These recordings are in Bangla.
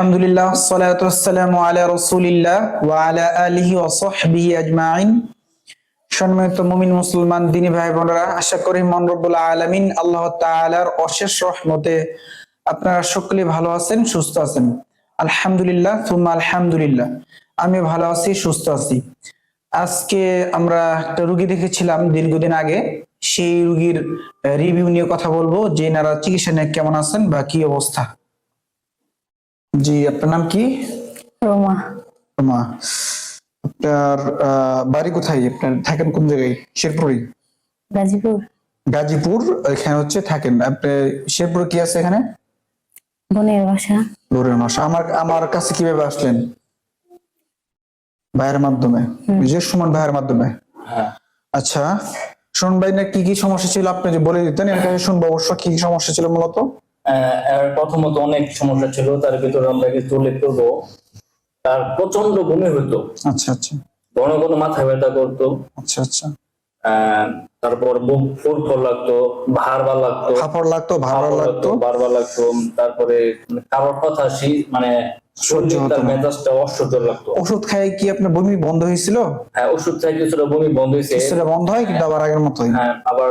আলহামদুলিল্লাহ সালাতু ওয়াসসালামু আলা রাসূলিল্লাহ ওয়া আলা আলিহি ওয়া সাহবিহি আজমাইন। সম্মানিত মুমিন মুসলমান, দিনী ভাই বোনেরা, আশা করি মন রব্বুল আলামিন আল্লাহ তাআলার অশেষ রহমতে আপনারা সকলে ভালো আছেন, সুস্থ আছেন। আলহামদুলিল্লাহ, সুম্মা আলহামদুলিল্লাহ, আমি ভালো আছি, সুস্থ আছি। আজকে আমরা একটা রুগী দেখেছিলাম দীর্ঘদিন আগে, সেই রুগীর রিভিউ নিয়ে কথা বলব, যে এনারা চিকিৎসা নিয়ে কেমন আছেন বা কি অবস্থা। জি আপনার নাম কি? রোমা। মা আপনার বাড়ি কোথায়? আপনার থাকেন কোন জায়গায়? শেরপুরে গাজীপুর। গাজীপুর এখানে হচ্ছে থাকেন। আপনি শেরপুরে কি আছে এখানে? বোনের বাসা। দূরের মাস আমার আমার কাছে কীভাবে আসলেন? ভাইয়ের মাধ্যমে? বিজয় সুমন ভাইয়ের মাধ্যমে? হ্যাঁ। আচ্ছা সুমন ভাই না কি কি সমস্যা ছিল? আপনি যে বলে দিতেন এর কাছে শুনব। অবশ্য কি কি সমস্যা ছিল মূলত? প্রথমত অনেক সমস্যা ছিল তার ভিতরে আমরা কিছু উল্লেখ করব তার প্রচণ্ড বমি হতো আচ্ছা আচ্ছা। ঘন ঘন মাথা ব্যথা করতো। আচ্ছা আচ্ছা। তারপর বুক ফুরফুর লাগতো ভারবার লাগতো। লাগতো ভালো লাগতো বারবার লাগতো। তারপরে কারোর কথা মানে সহ্য হতো। মেজাজটা অসহ্য লাগতো। ওষুধ খাই কি আপনার বমি বন্ধ হয়েছিল? হ্যাঁ ওষুধ খাই কিছুটা বমি বন্ধ হয়েছে। কিছুটা বন্ধ হয় কিন্তু আবার আগের মতোই? হ্যাঁ আবার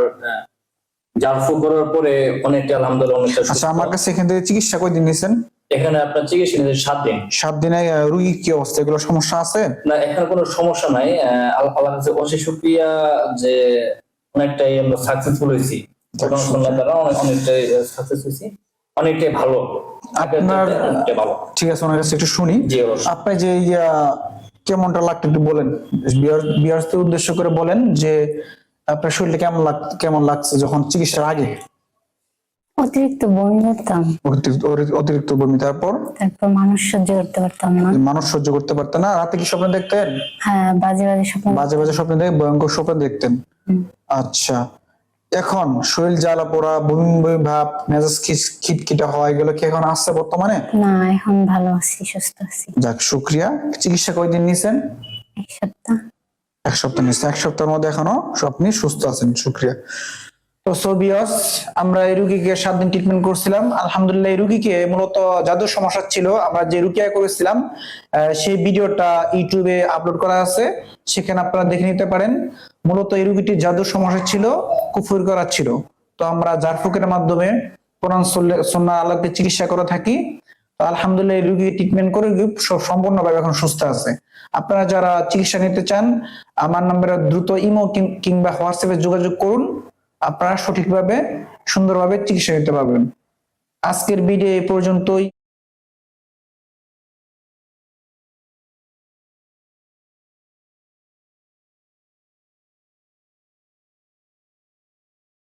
জারফু করার পরে অনেকটা আলহামদুলিল্লাহ অনেকটা আচ্ছা আমার কাছে এখান থেকে চিকিৎসা করে নিয়েছেন? এখানে আপনার চিকিৎসা নিয়েছে সাত দিন। সাত দিনে রুগীর কি অবস্থা? এগুলো সমস্যা আছে? না এখানে কোনো সমস্যা নাই। আল্লাহ কাছে অশেষ শুকরিয়া যে অনেকটাই আমরা সাকসেসফুল হয়েছি। ঘটনার দ্বারা অনেকটাই সাকসেস হয়েছি। অনেকটাই ভালো। আপনার- ঠিক আছে ওনার কাছে একটু শুনি। আপনি যে কেমনটা লাগতো একটু বলেন। বিয়ার্সদের উদ্দেশ্য করে বলেন যে আপনার শরীরটা কেমন লাগ কেমন লাগছে যখন চিকিৎসার আগে? অতিরিক্ত বমি করতাম অতিরিক্ত বমি তারপর? তারপর মানুষ সহ্য করতে পারতাম না। মানুষ সহ্য করতে পারতেন না। রাতে কি স্বপ্ন দেখতেন? হ্যাঁ বাজে বাজে স্বপ্ন বাজে বাজে স্বপ্ন দেখে ভয়ঙ্কর স্বপ্ন দেখতেন। আচ্ছা। এখন শরীর জ্বালা পোড়া বমি বমি ভাব মেজাজ খিটখিটা হয় এগুলো কি এখন আসছে বর্তমানে? না এখন ভালো আছি সুস্থ আছি। যাক শুক্রিয়া। চিকিৎসা কয়দিন নিছেন এক সপ্তাহ। এক সপ্তাহ নিচ্ছে। এক সপ্তাহের মধ্যে এখনও আপনি সুস্থ আছেন, শুক্রিয়া। তো সোবিয়স আমরা এই রুগীকে সাত দিন ট্রিটমেন্ট করছিলাম। আলহামদুলিল্লাহ, এই রুগীকে মূলত সমস্যা ছিল, আমরা যে রুকিয়া করেছিলাম সেই ভিডিওটা ইউটিউবে আপলোড করা আছে, সেখানে আপনারা দেখে নিতে পারেন। মূলত এই সমস্যা ছিল, কুফুর করা ছিল। তো আমরা জারফুকের মাধ্যমে কোরআন, সন্না আল্লাহকে চিকিৎসা করে থাকি। তো আলহামদুলিল্লাহ, এই রুগী ট্রিটমেন্ট করে সম্পূর্ণভাবে এখন সুস্থ আছে। আপনারা যারা চিকিৎসা নিতে চান আমার নম্বরে দ্রুত ইমো কিংবা হোয়াটসঅ্যাপে যোগাযোগ করুন। আপনারা সঠিকভাবে, সুন্দরভাবে চিকিৎসা নিতে পারবেন। আজকের ভিডিও এই পর্যন্তই।